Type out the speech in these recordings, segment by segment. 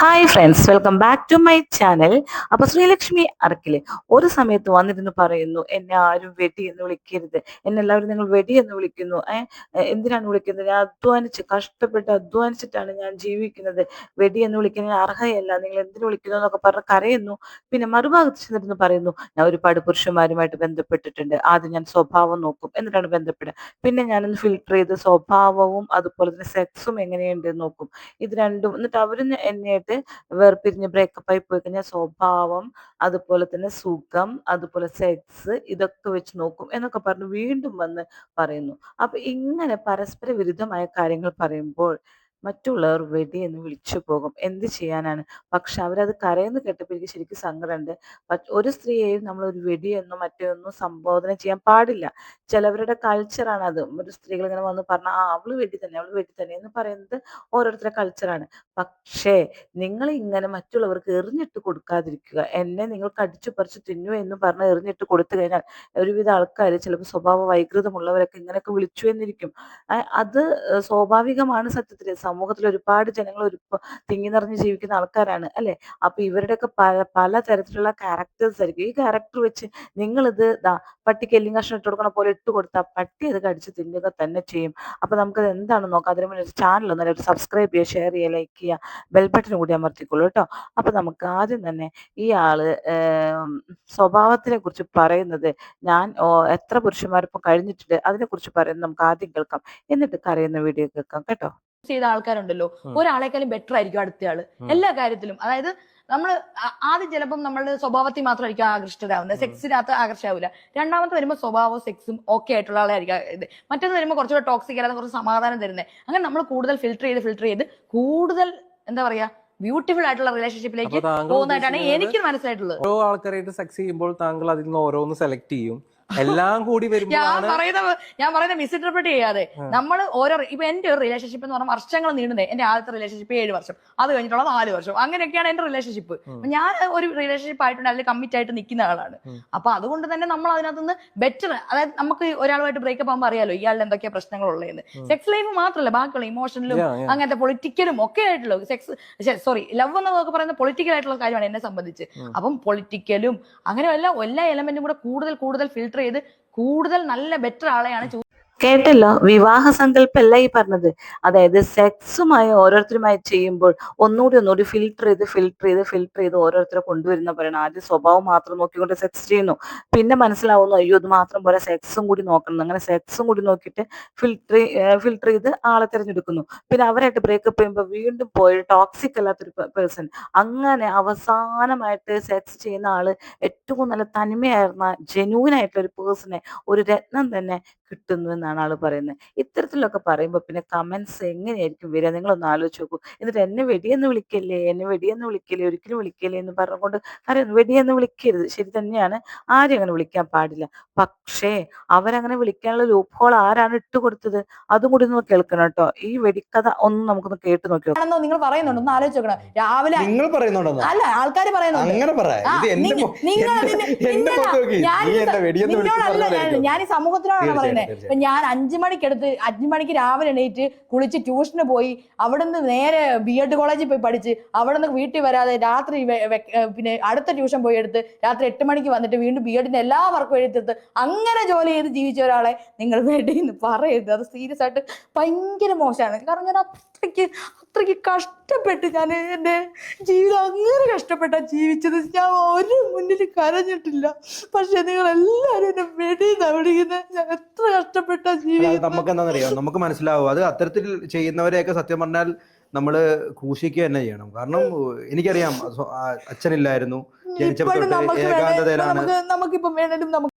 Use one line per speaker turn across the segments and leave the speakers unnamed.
Hi friends welcome back to my channel അപ്പൊ ശ്രീലക്ഷ്മി അറക്കിൽ ഒരു സമയത്ത് വന്നിരുന്നു പറയുന്നു എന്നെ ആരും വെടി എന്ന് വിളിക്കരുത്. എന്നെ എല്ലാവരും നിങ്ങൾ വെടി എന്ന് വിളിക്കുന്നു. എന്തിനാണ് വിളിക്കുന്നത്? ഞാൻ അധ്വാനിച്ച് കഷ്ടപ്പെട്ട് അധ്വാനിച്ചിട്ടാണ് ഞാൻ ജീവിക്കുന്നത്. വെടി എന്ന് വിളിക്കുന്നതിന് അർഹയല്ല. നിങ്ങൾ എന്തിനു വിളിക്കുന്നു എന്നൊക്കെ പറഞ്ഞ കരയുന്നു. പിന്നെ മറുഭാഗത്ത് ചെന്നിരുന്ന് പറയുന്നു ഞാൻ ഒരുപാട് പുരുഷന്മാരുമായിട്ട് ബന്ധപ്പെട്ടിട്ടുണ്ട്. ആദ്യം ഞാൻ സ്വഭാവം നോക്കും. എന്നിട്ടാണ് ബന്ധപ്പെടുക. പിന്നെ ഞാനൊന്ന് ഫിൽട്ടർ ചെയ്ത് സ്വഭാവവും അതുപോലെ തന്നെ സെക്സും എങ്ങനെയുണ്ട് എന്ന് നോക്കും. ഇത് രണ്ടും. എന്നിട്ട് അവർ എന്നെയായിട്ട് വേർപിരിഞ്ഞ് ബ്രേക്കപ്പ് ആയി പോയി കഴിഞ്ഞാൽ സ്വഭാവം അതുപോലെ തന്നെ സുഖം അതുപോലെ സെക്സ് ഇതൊക്കെ വെച്ച് നോക്കും എന്നൊക്കെ പറഞ്ഞ് വീണ്ടും വന്ന് പറയുന്നു. അപ്പൊ ഇങ്ങനെ പരസ്പര വിരുദ്ധമായ കാര്യങ്ങൾ പറയുമ്പോൾ മറ്റുള്ളവർ വെടി എന്ന് വിളിച്ചു പോകും. എന്ത് ചെയ്യാനാണ്? പക്ഷെ അവരത് കരയെന്ന് കേട്ടപ്പോൾ എനിക്ക് ശരിക്കും സങ്കടമുണ്ട്. ഒരു സ്ത്രീയെയും നമ്മൾ ഒരു വെടിയെന്നോ മറ്റേ ഒന്നും സംബോധന ചെയ്യാൻ പാടില്ല. ചിലവരുടെ കൾച്ചറാണ് അത്. ഒരു സ്ത്രീകൾ ഇങ്ങനെ വന്ന് പറഞ്ഞാൽ ആ അവൾ വെടി തന്നെ അവൾ വെടി തന്നെ എന്ന് പറയുന്നത് ഓരോരുത്തരുടെ കൾച്ചറാണ് പക്ഷേ നിങ്ങൾ ഇങ്ങനെ മറ്റുള്ളവർക്ക് എറിഞ്ഞിട്ട് കൊടുക്കാതിരിക്കുക. എന്നെ നിങ്ങൾ കടിച്ചു പറിച്ചു തിന്നു എന്ന് പറഞ്ഞ് എറിഞ്ഞിട്ട് കൊടുത്തു കഴിഞ്ഞാൽ ഒരുവിധ ആൾക്കാർ ചിലപ്പോൾ സ്വഭാവ വൈകൃതമുള്ളവരൊക്കെ ഇങ്ങനെയൊക്കെ വിളിച്ചു എന്നിരിക്കും. അത് സ്വാഭാവികമാണ് സത്യത്തിൽ. സമൂഹത്തിൽ ഒരുപാട് ജനങ്ങൾ ഒരു തിങ്ങി നിറഞ്ഞ് ജീവിക്കുന്ന ആൾക്കാരാണ് അല്ലെ? അപ്പൊ ഇവരുടെയൊക്കെ പല പല തരത്തിലുള്ള ക്യാരക്ടേഴ്സ് ആയിരിക്കും. ഈ ക്യാരക്ടർ വെച്ച് നിങ്ങളിത് പട്ടിക്ക് എല്ലിംഗ് കഷ്ണം ഇട്ട് കൊടുക്കണ പോലെ ഇട്ട് കൊടുത്താൽ പട്ടി അത് കടിച്ച് തിന്നുക തന്നെ ചെയ്യും. അപ്പൊ നമുക്കത് എന്താണെന്ന് നോക്കാം. അതിന് മുന്നേ ചാനൽ ഒന്നല്ല ഒരു സബ്സ്ക്രൈബ് ചെയ്യുക ഷെയർ ചെയ്യുക ലൈക്ക് ചെയ്യുക ബെൽ ബട്ടൺ കൂടി അമർത്തിക്കൊള്ളൂ കേട്ടോ. അപ്പൊ നമുക്ക് ആദ്യം തന്നെ ഈ ആൾ സ്വഭാവത്തിനെ കുറിച്ച് പറയുന്നത് ഞാൻ എത്ര പുരുഷന്മാരിപ്പം കഴിഞ്ഞിട്ടുണ്ട്? അതിനെ കുറിച്ച് പറയുന്നത് നമുക്ക് ആദ്യം കേൾക്കാം. എന്നിട്ട് കരയുന്ന വീഡിയോ കേൾക്കാം കേട്ടോ.
ചെയ്ത ആൾക്കാരുണ്ടല്ലോ. ഒരാളെക്കാളും ബെറ്റർ ആയിരിക്കും അടുത്ത
ആൾ
എല്ലാ കാര്യത്തിലും. അതായത് നമ്മൾ ആദ്യം ചിലപ്പം നമ്മളുടെ സ്വഭാവത്തിൽ മാത്രമായിരിക്കും ആകർഷിതരാകുന്നത്
ഉം.
സെക്സിനകത്ത് ആകർഷാവില്ല രണ്ടാമത്തെ വരുമ്പോൾ സ്വഭാവവും സെക്സും ഓക്കെ ആയിട്ടുള്ള ആളായിരിക്കും. ഇത് മറ്റൊന്ന് വരുമ്പോൾ കുറച്ചുകൂടെ ടോക്സിക് അല്ലാതെ കുറച്ച് സമാധാനം തരുന്നത്. അങ്ങനെ നമ്മൾ കൂടുതൽ ഫിൽട്ടർ ചെയ്ത് ഫിൽട്ടർ ചെയ്ത് കൂടുതൽ എന്താ പറയാ ബ്യൂട്ടിഫുൾ ആയിട്ടുള്ള റിലേഷൻഷിപ്പിലേക്ക് പോകുന്നതായിട്ടാണ് എനിക്ക് മനസ്സിലായിട്ടുള്ളത്.
ഓരോ ആൾക്കാരായിട്ട് സെക്സ് ചെയ്യുമ്പോൾ താങ്കൾ അതിൽ നിന്ന് ഓരോന്ന് സെലക്ട് ചെയ്യും. എല്ലാം കൂടി
ഞാൻ
വരുമ്പോഴാണ്
പറയുന്ന ഞാൻ പറയുന്ന മിസ്ഇന്റർപ്രറ്റ് ചെയ്യാതെ. നമ്മൾ ഓരോ ഇപ്പൊ എന്റെ ഒരു റിലേഷൻഷിപ്പ് എന്ന് പറഞ്ഞാൽ വർഷങ്ങൾ നീണ്ടുന്നത് എന്റെ ആദ്യത്തെ റിലേഷൻഷിപ്പ് ഏഴ് വർഷം അത് കഴിഞ്ഞിട്ടുള്ള നാല് വർഷം അങ്ങനെയൊക്കെയാണ് എന്റെ റിലേഷൻഷിപ്പ്. ഞാൻ ഒരു റിലേഷൻഷിപ്പ് ആയിട്ടുണ്ട് അതിൽ കമ്മിറ്റ് ആയിട്ട് നിൽക്കുന്ന ആളാണ്. അപ്പൊ അതുകൊണ്ട് തന്നെ നമ്മൾ അതിനകത്ത് നിന്ന് ബെറ്റർ അതായത് നമുക്ക് ഒരാളുമായിട്ട് ബ്രേക്കപ്പ് ആകുമ്പോൾ അറിയാലോ ഇയാളുടെ എന്തൊക്കെയാ
ഉം.
സെക്സ് ലൈഫ് മാത്രമല്ല ബാക്കിയുള്ള ഇമോഷനിലും
Yeah, yeah.
അങ്ങനത്തെ പൊളിറ്റിക്കലും ഒക്കെ ആയിട്ടുള്ള സെക്സ് സോറി ലവ് എന്നൊക്കെ പറയുന്ന പൊളിറ്റിക്കൽ ആയിട്ടുള്ള കാര്യമാണ് എന്നെ സംബന്ധിച്ച്. അപ്പം പൊളിറ്റിക്കലും അങ്ങനെ എല്ലാ എല്ലാ എലമെന്റും കൂടെ കൂടുതൽ കൂടുതൽ ഫിൽട്ടർ ചെയ്ത് കൂടുതൽ നല്ല ബെറ്റർ ആളെയാണ്
കേട്ടല്ലോ? വിവാഹ സങ്കല്പല്ല ഈ പറഞ്ഞത്. അതായത് സെക്സുമായി ഓരോരുത്തരുമായി ചെയ്യുമ്പോൾ ഒന്നുകൂടി ഒന്നുകൂടി ഫിൽട്ടർ ചെയ്ത് ഫിൽട്ടർ ചെയ്ത് ഫിൽട്ടർ ചെയ്ത് ഓരോരുത്തരെ കൊണ്ടുവരുന്ന പറയണം. ആദ്യം സ്വഭാവം മാത്രം നോക്കിക്കൊണ്ട് സെക്സ് ചെയ്യുന്നു. പിന്നെ മനസ്സിലാവുന്നു അയ്യോ ഇത് മാത്രം പോലെ സെക്സും കൂടി നോക്കണം. അങ്ങനെ സെക്സും കൂടി നോക്കിയിട്ട് ഫിൽട്ടർ ഫിൽട്ടർ ചെയ്ത് ആളെ തിരഞ്ഞെടുക്കുന്നു. പിന്നെ അവരായിട്ട് ബ്രേക്കപ്പ് ചെയ്യുമ്പോൾ വീണ്ടും പോയി ടോക്സിക് അല്ലാത്തൊരു പേഴ്സൺ. അങ്ങനെ അവസാനമായിട്ട് സെക്സ് ചെയ്യുന്ന ആൾ ഏറ്റവും നല്ല തനിമയായിരുന്ന ജെന്യൂൻ ഒരു പേഴ്സണെ ഒരു രത്നം തന്നെ കിട്ടുന്നു എന്നാണ് ആൾ പറയുന്നത്. ഇത്തരത്തിലൊക്കെ പറയുമ്പോൾ പിന്നെ കമൻസ് എങ്ങനെയായിരിക്കും വരിക? നിങ്ങളൊന്ന് ആലോചിച്ച് നോക്കൂ. എന്നിട്ട് എന്നെ വെടിയെന്ന് വിളിക്കല്ലേ? എന്നെ വെടിയെന്ന് വിളിക്കല്ലേ? ഒരിക്കലും വിളിക്കല്ലേ എന്ന് പറഞ്ഞുകൊണ്ട് അറിയാം വെടിയെന്ന് വിളിക്കരുത്. ശരി തന്നെയാണ്. ആരും അങ്ങനെ വിളിക്കാൻ പാടില്ല. പക്ഷേ അവരങ്ങനെ വിളിക്കാനുള്ള ലൂപ്പ് ഹോൾ ആരാണ് ഇട്ട് കൊടുത്തത്? അതും കൂടി ഒന്ന് കേൾക്കണം കേട്ടോ. ഈ വെടിക്കഥ ഒന്ന് നമുക്കൊന്ന് കേട്ട് നോക്കി
ആണെന്നോ നിങ്ങൾ പറയുന്നുണ്ട്? ഒന്ന് ആലോചിച്ച് നോക്കണം. രാവിലെ
നിങ്ങൾ പറയുന്നുണ്ടോ
അല്ല ആൾക്കാർ പറയുന്നുണ്ട്.
അങ്ങനെ
ഞാൻ
നീ എന്നെ വെടിയെന്ന് വിളിച്ച്
ഞാൻ ഈ സമൂഹത്തിനോടാണ് പറയുന്നത്
തീർച്ചയായും.
ഞാൻ അഞ്ചു മണിക്കെടുത്ത് അഞ്ചു മണിക്ക് രാവിലെ എണീറ്റ് കുളിച്ച് ട്യൂഷന് പോയി അവിടെ നിന്ന് നേരെ ബി എഡ് കോളേജിൽ പോയി പഠിച്ച് അവിടെ നിന്ന് വീട്ടിൽ വരാതെ രാത്രി പിന്നെ അടുത്ത ട്യൂഷൻ പോയി എടുത്ത് രാത്രി എട്ട് മണിക്ക് വന്നിട്ട് വീണ്ടും ബി എഡിന്റെ എല്ലാ വർക്കും എഴുതിയെടുത്ത് അങ്ങനെ ജോലി ചെയ്ത് ജീവിച്ച ഒരാളെ നിങ്ങൾ വേണ്ടിന്ന് പറയരുത്. അത് സീരിയസ് ആയിട്ട് ഭയങ്കര മോശമാണ്. കാരണം ഞാൻ അത്രയ്ക്ക് അത്രയ്ക്ക് കഷ്ടപ്പെട്ട് ഞാൻ എന്റെ ജീവിതം അങ്ങനെ കഷ്ടപ്പെട്ടാ ജീവിച്ചത്. ഞാൻ ഒരു മുന്നിൽ കരഞ്ഞിട്ടില്ല. പക്ഷെ നിങ്ങൾ എല്ലാവരും എന്നെ വെടി വിളിക്കുന്നത് ഞാൻ എത്ര കഷ്ടപ്പെട്ട ജീവിതം
നമുക്ക് എന്താണെന്നറിയാം നമുക്ക് മനസ്സിലാവും. അത് അത്തരത്തിൽ ചെയ്യുന്നവരെയൊക്കെ സത്യം പറഞ്ഞാൽ നമ്മൾ ക്രൂശിക്കുക തന്നെ ചെയ്യണം. കാരണം എനിക്കറിയാം അച്ഛനില്ലായിരുന്നു. ജനിച്ചപ്പോൾ ഏകാന്തതയിലാണ്.
നമുക്കിപ്പം വേണേലും നമുക്ക്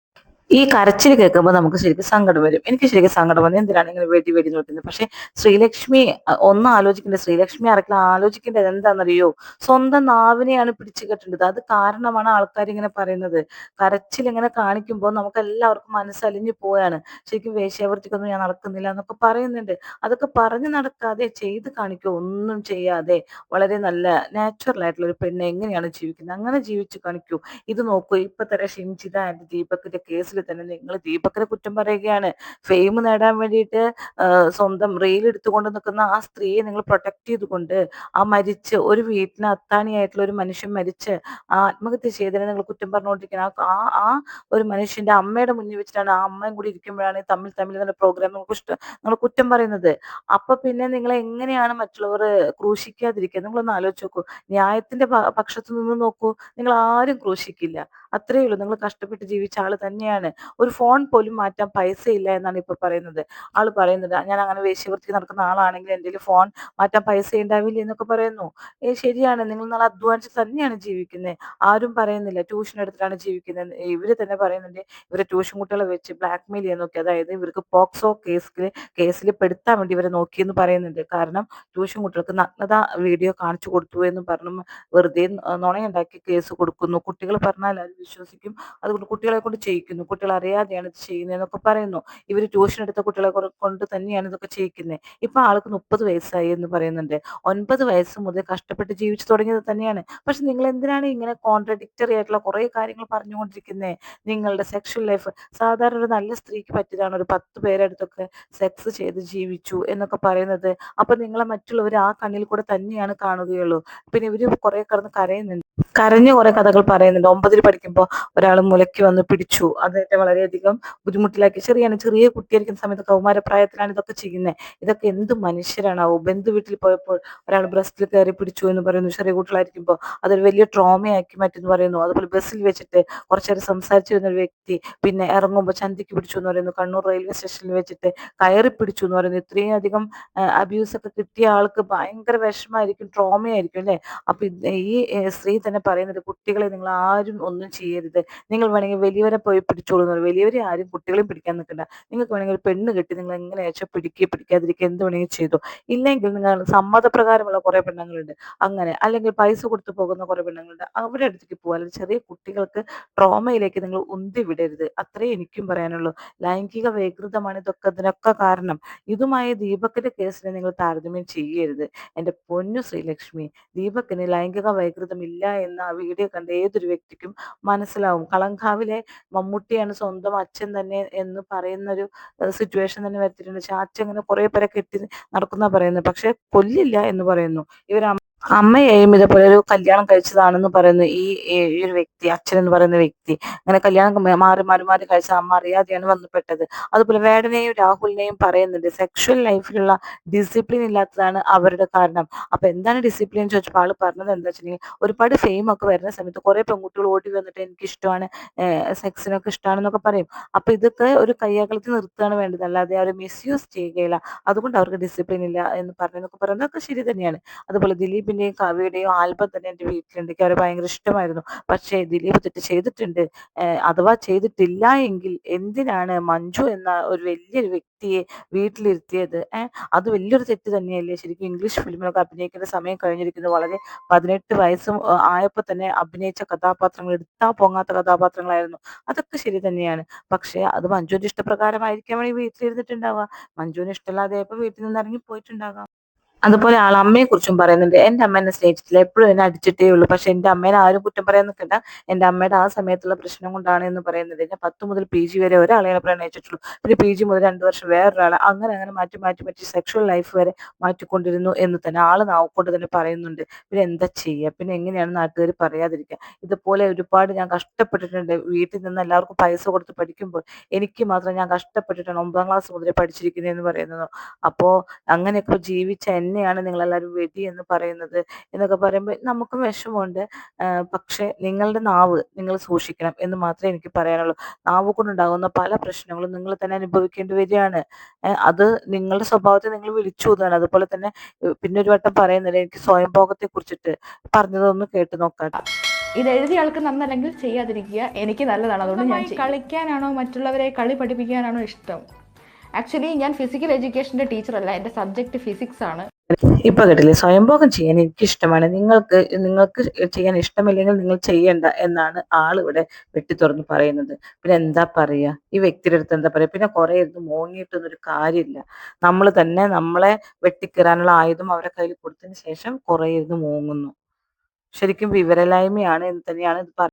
ഈ കരച്ചിൽ കേൾക്കുമ്പോൾ നമുക്ക് ശരിക്കും സങ്കടം വരും. എനിക്ക് ശരിക്കും സങ്കടം വന്നു. എന്തിനാണ് ഇങ്ങനെ വെടി വെടി നോക്കുന്നത് പക്ഷെ ശ്രീലക്ഷ്മി ഒന്ന് ആലോചിക്കേണ്ടത് ശ്രീലക്ഷ്മി ആർക്കും ആലോചിക്കേണ്ടത് എന്താണെന്നറിയോ? സ്വന്തം നാവിനെയാണ് പിടിച്ചു കെട്ടേണ്ടത്. അത് കാരണമാണ് ആൾക്കാർ ഇങ്ങനെ പറയുന്നത്. കരച്ചിൽ ഇങ്ങനെ കാണിക്കുമ്പോൾ നമുക്ക് എല്ലാവർക്കും മനസ്സലിഞ്ഞു പോയാണ് ശരിക്കും വേശ്യാവൃത്തിക്കൊന്നും ഞാൻ നടക്കുന്നില്ല എന്നൊക്കെ പറയുന്നുണ്ട്. അതൊക്കെ പറഞ്ഞു നടക്കാതെ ചെയ്ത് കാണിക്കുക ഒന്നും ചെയ്യാതെ വളരെ നല്ല നാച്ചുറൽ ആയിട്ടുള്ള ഒരു പെണ്ണ് എങ്ങനെയാണ് ജീവിക്കുന്നത്? അങ്ങനെ ജീവിച്ചു കാണിക്കൂ. ഇത് നോക്കൂ. ഇപ്പൊ തന്നെ ഷിംജിത ആൻഡ് ദീപകിന്റെ കേസിൽ വീട്ടിൽ തന്നെ നിങ്ങൾ ദീപക്കിനെ കുറ്റം പറയുകയാണ്. ഫെയിം നേടാൻ വേണ്ടിയിട്ട് സ്വന്തം റീൽ എടുത്തുകൊണ്ട് നിൽക്കുന്ന ആ സ്ത്രീയെ നിങ്ങൾ പ്രൊട്ടക്ട് ചെയ്തുകൊണ്ട് ആ മരിച്ച് ഒരു വീട്ടിന് അത്താണിയായിട്ടുള്ള ഒരു മനുഷ്യൻ മരിച്ച് ആ ആത്മഹത്യ ചെയ്തതിനെ നിങ്ങൾ കുറ്റം പറഞ്ഞുകൊണ്ടിരിക്കുന്നത് ആ ആ ഒരു മനുഷ്യന്റെ അമ്മയുടെ മുന്നിൽ വെച്ചിട്ടാണ് ആ അമ്മയും കൂടി ഇരിക്കുമ്പോഴാണ് തമ്മിൽ തമ്മിൽ എന്നുള്ള പ്രോഗ്രാം നിങ്ങൾക്ക് ഇഷ്ടം. നിങ്ങൾ കുറ്റം പറയുന്നത്. അപ്പൊ പിന്നെ നിങ്ങൾ എങ്ങനെയാണ് മറ്റുള്ളവർ ക്രൂശിക്കാതിരിക്കുക? നിങ്ങളൊന്ന് ആലോചിച്ച് നോക്കൂ. ന്യായത്തിന്റെ പക്ഷത്തു നിന്ന് നോക്കൂ. നിങ്ങൾ ആരും ക്രൂശിക്കില്ല. അത്രയേ ഉള്ളൂ. നിങ്ങൾ കഷ്ടപ്പെട്ട് ജീവിച്ച ആൾ തന്നെയാണ്. ഒരു ഫോൺ പോലും മാറ്റാൻ പൈസ ഇല്ല എന്നാണ് ഇപ്പൊ പറയുന്നത്. ആൾ പറയുന്നത് ഞാൻ അങ്ങനെ വേശ്യവൃത്തി നടക്കുന്ന ആളാണെങ്കിൽ എന്റെ ഫോൺ മാറ്റാൻ പൈസ ഉണ്ടാവില്ല എന്നൊക്കെ പറയുന്നു. ഏ ശരിയാണ്. നിങ്ങൾ നാളെ അധ്വാനിച്ച് തന്നെയാണ് ജീവിക്കുന്നത്. ആരും പറയുന്നില്ല ട്യൂഷൻ എടുത്തിട്ടാണ് ജീവിക്കുന്നത്. ഇവർ തന്നെ പറയുന്നുണ്ട് ഇവരെ ട്യൂഷൻ കുട്ടികളെ വെച്ച് ബ്ലാക്ക് മെയിൽ ചെയ്യാൻ നോക്കി. അതായത് ഇവർക്ക് പോക്സോ കേസിൽ കേസിൽ പെടുത്താൻ വേണ്ടി ഇവരെ നോക്കിയെന്ന് പറയുന്നുണ്ട്. കാരണം ട്യൂഷൻ കുട്ടികൾക്ക് നഗ്നത വീഡിയോ കാണിച്ചു കൊടുത്തു എന്ന് പറഞ്ഞു വെറുതെ നുണയുണ്ടാക്കി കേസ് കൊടുക്കുന്നു. കുട്ടികൾ പറഞ്ഞാൽ അത് വിശ്വസിക്കും. അതുകൊണ്ട് കുട്ടികളെ കൊണ്ട് ചെയ്യിക്കുന്നു. കുട്ടികൾ അറിയാതെയാണ് ഇത് ചെയ്യുന്നതെന്നൊക്കെ പറയുന്നു. ഇവർ ട്യൂഷൻ എടുത്ത കുട്ടികളെ കൊണ്ട് തന്നെയാണ് ഇതൊക്കെ ചെയ്യിക്കുന്നത് ഇപ്പൊ ആൾക്ക് മുപ്പത് വയസ്സായി എന്ന് പറയുന്നുണ്ട്. ഒൻപത് വയസ്സ് മുതൽ കഷ്ടപ്പെട്ട് ജീവിച്ചു തുടങ്ങിയത് തന്നെയാണ്. പക്ഷെ നിങ്ങൾ എന്തിനാണ് ഇങ്ങനെ കോൺട്രഡിക്റ്ററി ആയിട്ടുള്ള കുറെ കാര്യങ്ങൾ പറഞ്ഞുകൊണ്ടിരിക്കുന്നത് നിങ്ങളുടെ സെക്ഷൽ ലൈഫ് സാധാരണ ഒരു നല്ല സ്ത്രീക്ക് പറ്റിയതാണ് ഒരു പത്ത് പേരെടുത്തൊക്കെ സെക്സ് ചെയ്ത് ജീവിച്ചു എന്നൊക്കെ പറയുന്നത്. അപ്പൊ നിങ്ങളെ മറ്റുള്ളവർ ആ കണ്ണിൽ കൂടെ തന്നെയാണ് കാണുകയുള്ളൂ. പിന്നെ ഇവർ കുറെ കിടന്ന് കരയുന്നുണ്ട്. കരഞ്ഞ കുറെ കഥകൾ പറയുന്നുണ്ട്. ഒമ്പതിൽ പഠിക്കുമ്പോൾ ഒരാൾ മുലയ്ക്ക് വന്ന് പിടിച്ചു. അതൊക്കെ വളരെയധികം ബുദ്ധിമുട്ടിലാക്കി. ചെറിയ ചെറിയ കുട്ടിയായിരിക്കുന്ന സമയത്ത് കൗമാരപ്രായത്തിലാണ് ഇതൊക്കെ ചെയ്യുന്നത് ഇതൊക്കെ എന്ത് മനുഷ്യരാണാവോ. ബന്ധു വീട്ടിൽ പോയപ്പോൾ ഒരാൾ ബ്രസ്റ്റിൽ കയറി പിടിച്ചു എന്ന് പറയുന്നു. ചെറിയ കുട്ടികളായിരിക്കുമ്പോൾ അതൊരു വലിയ ട്രോമയാക്കി മാറ്റുന്നു പറയുന്നു. അതുപോലെ ബസ്സിൽ വെച്ചിട്ട് കുറച്ചേരം സംസാരിച്ചു വരുന്ന ഒരു വ്യക്തി പിന്നെ ഇറങ്ങുമ്പോൾ ചന്തിക്ക് പിടിച്ചു എന്ന് പറയുന്നു. കണ്ണൂർ റെയിൽവേ സ്റ്റേഷനിൽ വെച്ചിട്ട് കയറി പിടിച്ചു എന്ന് പറയുന്നു. ഇത്രയും അധികം അബ്യൂസ് ഒക്കെ കിട്ടിയ ആൾക്ക് ഭയങ്കര വിഷമായിരിക്കും ട്രോമയായിരിക്കും അല്ലെ? അപ്പൊ ഈ സ്ത്രീ തന്നെ പറയുന്നത് കുട്ടികളെ നിങ്ങൾ ആരും ഒന്നും ചെയ്യരുത്. നിങ്ങൾ വേണമെങ്കിൽ വലിയവരെ പോയി പിടിച്ചോളൂ. എന്ന് പറയും വലിയവരെ ആരും കുട്ടികളെയും പിടിക്കാൻ നിൽക്കണ്ട. നിങ്ങൾക്ക് വേണമെങ്കിൽ ഒരു പെണ്ണ് കെട്ടി നിങ്ങൾ എങ്ങനെ വെച്ചാൽ പിടിക്കുക പിടിക്കാതിരിക്കുക എന്ത് വേണമെങ്കിൽ ചെയ്തു. ഇല്ലെങ്കിൽ നിങ്ങൾ സമ്മതപ്രകാരമുള്ള കുറെ പെണ്ണുങ്ങളുണ്ട്. അങ്ങനെ അല്ലെങ്കിൽ പൈസ കൊടുത്തു പോകുന്ന കുറെ പെണ്ണുങ്ങളുണ്ട്. അവരുടെ അടുത്തേക്ക് പോകുക അല്ലെങ്കിൽ ചെറിയ കുട്ടികൾക്ക് ട്രോമയിലേക്ക് നിങ്ങൾ ഉന്തി വിടരുത്. അത്രേ എനിക്കും പറയാനുള്ളൂ. ലൈംഗിക വൈകൃതമാണ് ഇതൊക്കെ ഇതിനൊക്കെ കാരണം. ഇതുമായി ദീപകിന്റെ കേസിനെ നിങ്ങൾ താരതമ്യം ചെയ്യരുത്. എന്റെ പൊന്നു ശ്രീലക്ഷ്മി ദീപക്കിന് ലൈംഗിക വൈകൃതം ഇല്ല എന്ന് ആ വീഡിയോ കണ്ട ഏതൊരു വ്യക്തിക്കും മനസ്സിലാവും. കളങ്കാവിലെ മമ്മൂട്ടിയാണ് സ്വന്തം അച്ഛൻ തന്നെ എന്ന് പറയുന്ന ഒരു സിറ്റുവേഷൻ തന്നെ വരുത്തിയിട്ടുണ്ട്. പക്ഷെ അച്ഛൻ അങ്ങനെ കുറെ പേരെ കെട്ടി നടക്കുന്ന പറയുന്നത്. പക്ഷെ കൊല്ലില്ല എന്ന് പറയുന്നു. ഇവർ അമ്മയെയും ഇതേപോലെ ഒരു കല്യാണം കഴിച്ചതാണെന്ന് പറയുന്നു ഈ ഈ ഒരു വ്യക്തി അച്ഛൻ എന്ന് പറയുന്ന വ്യക്തി അങ്ങനെ കല്യാണം മാറി മാറി മാറി കഴിച്ച അമ്മ അറിയാതെയാണ് വന്നുപെട്ടത് അതുപോലെ വേടനെയും രാഹുലിനെയും പറയുന്നുണ്ട് സെക്ഷൽ ലൈഫിലുള്ള ഡിസിപ്ലിൻ ഇല്ലാത്തതാണ് അവരുടെ കാരണം. അപ്പൊ എന്താണ് ഡിസിപ്ലിൻ ചോദിച്ചപ്പോൾ ആൾ പറഞ്ഞത് എന്താ വെച്ചിട്ടുണ്ടെങ്കിൽ ഒരുപാട് ഫെയിം ഒക്കെ വരുന്ന സമയത്ത് കുറെ പെൺകുട്ടികൾ ഓടി വന്നിട്ട് എനിക്ക് ഇഷ്ടമാണ് സെക്സിനൊക്കെ ഇഷ്ടമാണെന്നൊക്കെ പറയും. അപ്പൊ ഇതൊക്കെ ഒരു കയ്യകലത്തിൽ നിർത്തുകയാണ് വേണ്ടത്. അല്ലാതെ അവർ മിസ്യൂസ് ചെയ്യുകയില്ല. അതുകൊണ്ട് അവർക്ക് ഡിസിപ്ലിൻ ഇല്ല എന്ന് പറഞ്ഞതൊക്കെ പറയുന്നതൊക്കെ ശരി തന്നെയാണ്. അതുപോലെ ദിലീപിന്റെയും കവിയുടെയും ആൽബം തന്നെ എന്റെ വീട്ടിലുണ്ട്. എനിക്ക് അവരെ ഭയങ്കര ഇഷ്ടമായിരുന്നു. പക്ഷേ ദിലീപ് തെറ്റ് ചെയ്തിട്ടുണ്ട്. അഥവാ ചെയ്തിട്ടില്ല എങ്കിൽ എന്തിനാണ് മഞ്ജു എന്ന ഒരു വലിയൊരു വ്യക്തിയെ വീട്ടിലിരുത്തിയത്? അത് വലിയൊരു തെറ്റ് തന്നെയല്ലേ? ശരിക്കും ഇംഗ്ലീഷ് ഫിലിമിലൊക്കെ അഭിനയിക്കുന്ന സമയം കഴിഞ്ഞിരിക്കുന്നു. വളരെ പതിനെട്ട് വയസ്സും ആയപ്പോൾ തന്നെ അഭിനയിച്ച കഥാപാത്രങ്ങൾ എടുത്താ പൊങ്ങാത്ത കഥാപാത്രങ്ങളായിരുന്നു. അതൊക്കെ ശരി തന്നെയാണ്. പക്ഷേ അത് മഞ്ജുവിന്റെ ഇഷ്ടപ്രകാരമായിരിക്കാം വേണ്ടി വീട്ടിലിരുന്നിട്ടുണ്ടാവുക. മഞ്ജുവിന് ഇഷ്ടമില്ലാതെ വീട്ടിൽ നിന്ന് ഇറങ്ങി പോയിട്ടുണ്ടാകാം അതുപോലെ ആൾ അമ്മയെ കുറിച്ചും പറയുന്നുണ്ട്. എന്റെ അമ്മ എന്നെ സ്നേഹിച്ചിട്ടില്ല. എപ്പോഴും എന്നെ അടിച്ചിട്ടേ ഉള്ളൂ. പക്ഷെ എന്റെ അമ്മേനെ ആരും കുറ്റം പറയാൻ നിൽക്കണ്ട. എന്റെ അമ്മയുടെ ആ സമയത്തുള്ള പ്രശ്നം കൊണ്ടാണ് എന്ന് പറയുന്നത്. എന്നെ പത്ത് മുതൽ പി ജി വരെ ഒരാളെ പ്രണയിച്ചിട്ടുള്ളൂ. പിന്നെ പി ജി മുതൽ രണ്ടു വർഷം വേറൊരാളെ അങ്ങനെ അങ്ങനെ മാറ്റി മാറ്റി മാറ്റി സെക്ഷൽ ലൈഫ് വരെ മാറ്റിക്കൊണ്ടിരുന്നു എന്ന് തന്നെ ആൾ നാവുകൊണ്ട് തന്നെ പറയുന്നുണ്ട്. പിന്നെ എന്താ ചെയ്യുക പിന്നെ എങ്ങനെയാണ് നാട്ടുകാർ പറയാതിരിക്കുക ഇതുപോലെ ഒരുപാട് ഞാൻ കഷ്ടപ്പെട്ടിട്ടുണ്ട്. വീട്ടിൽ നിന്ന് എല്ലാവർക്കും പൈസ കൊടുത്ത് പഠിക്കുമ്പോൾ എനിക്ക് മാത്രം ഞാൻ കഷ്ടപ്പെട്ടിട്ടാണ് ഒമ്പതാം ക്ലാസ് മുതലേ പഠിച്ചിരിക്കുന്നതെന്ന് പറയുന്നത്. അപ്പോൾ അങ്ങനെയൊക്കെ ജീവിച്ച എന്നെയാണ് നിങ്ങളെല്ലാവരും വെടി എന്ന് പറയുന്നത് എന്നൊക്കെ പറയുമ്പോൾ നമുക്കും വിഷമമുണ്ട്. പക്ഷെ നിങ്ങളുടെ നാവ് നിങ്ങൾ സൂക്ഷിക്കണം എന്ന് മാത്രമേ എനിക്ക് പറയാനുള്ളൂ. നാവ് കൊണ്ടുണ്ടാകുന്ന പല പ്രശ്നങ്ങളും നിങ്ങൾ തന്നെ അനുഭവിക്കേണ്ടി വരികയാണ്. അത് നിങ്ങളുടെ സ്വഭാവത്തെ നിങ്ങൾ വിളിച്ചു ഊതുകയാണ് അതുപോലെ തന്നെ പിന്നെ ഒരു വട്ടം പറയുന്നില്ല എനിക്ക് സ്വയംഭോഗത്തെ കുറിച്ചിട്ട് പറഞ്ഞതൊന്ന് കേട്ട് നോക്കാം
ഇത് എഴുതിയ ആൾക്ക് നന്നല്ലെങ്കിൽ ചെയ്യാതിരിക്കുക. എനിക്ക് നല്ലതാണ്. അതുകൊണ്ട് ഞാൻ കളിക്കാനാണോ മറ്റുള്ളവരെ കളി പഠിപ്പിക്കാനാണോ ഇഷ്ടം? ആക്ച്വലി ഞാൻ ഫിസിക്കൽ എഡ്യൂക്കേഷന്റെ ടീച്ചറല്ല എന്റെ സബ്ജക്റ്റ് ഫിസിക്സ് ആണ്.
ഇപ്പൊ കേട്ടില്ലേ? സ്വയംഭോഗം ചെയ്യാൻ എനിക്ക് ഇഷ്ടമാണ് നിങ്ങൾക്ക് നിങ്ങൾക്ക് ചെയ്യാൻ ഇഷ്ടമില്ലെങ്കിൽ നിങ്ങൾ ചെയ്യണ്ട എന്നാണ് ആളിവിടെ വെട്ടി തുറന്ന് പറയുന്നത്. പിന്നെ എന്താ പറയാ? ഈ വ്യക്തിയുടെ അടുത്ത് എന്താ പറയാ? പിന്നെ കുറെ ഇരുന്ന് മോങ്ങിയിട്ടൊന്നും ഒരു കാര്യമില്ല. നമ്മൾ തന്നെ നമ്മളെ വെട്ടിക്കീറാനുള്ള ആയുധം അവരെ കയ്യിൽ കൊടുത്തതിന് ശേഷം കുറെ ഇരുന്ന് മോങ്ങുന്നു. ശരിക്കും വിവരലായ്മയാണ് എന്ന് തന്നെയാണ് ഇത്